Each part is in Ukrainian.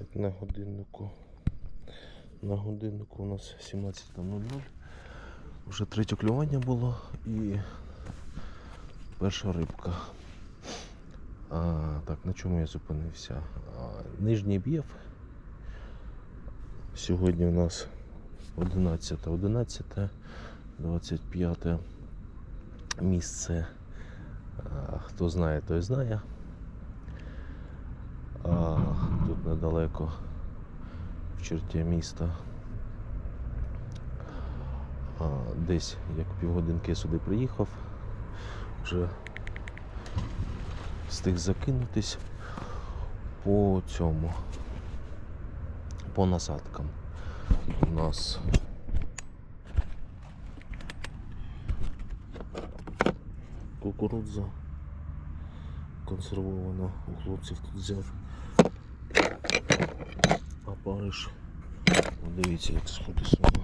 Так, на годиннику. На годиннику у нас 17.00. Вже третє клювання було і перша рибка. А, так, на чому я зупинився? А, нижній б'єв. Сьогодні у нас 11, 11, 25 місце. А, хто знає, той знає. А, недалеко в черті міста. А, десь як півгодинки сюди приїхав, вже встиг закинутись по цьому, по насадкам. У нас кукурудза консервована, у хлопців тут взяв. А Париж, От дивіться, як сходить сьогодні.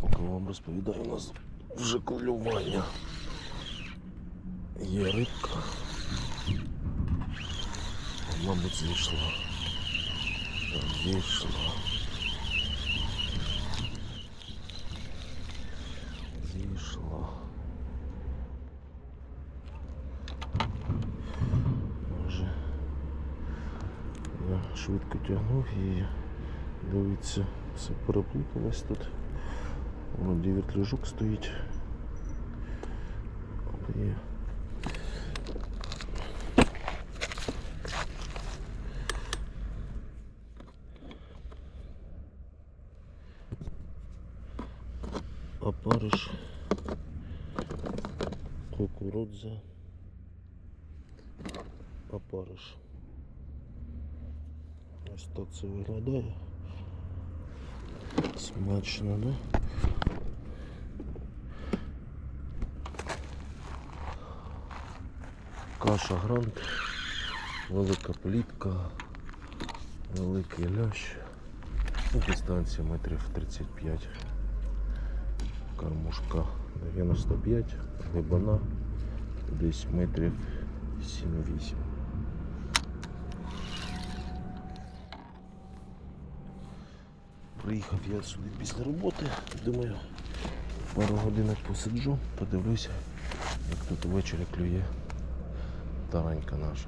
Поки вам розповідаю, у нас вже клювання. Є рибка. Мабуть, зійшла. Так, Зійшла. Зійшла. Швидко тягнув і дивіться, все переплуталось тут. Вроді вітряжок стоїть. І опариш, кукурудза, опариш. Ось так це виглядає. Смачно, да? Каша грант, велика плітка, великий лящ. Ну, Дистанція метрів 35. Кормушка 95, глибина десь метрів 7-8. Приїхав я сюди після роботи, думаю, пару годинок посиджу, подивлюся, як тут ввечері клює таранька наша.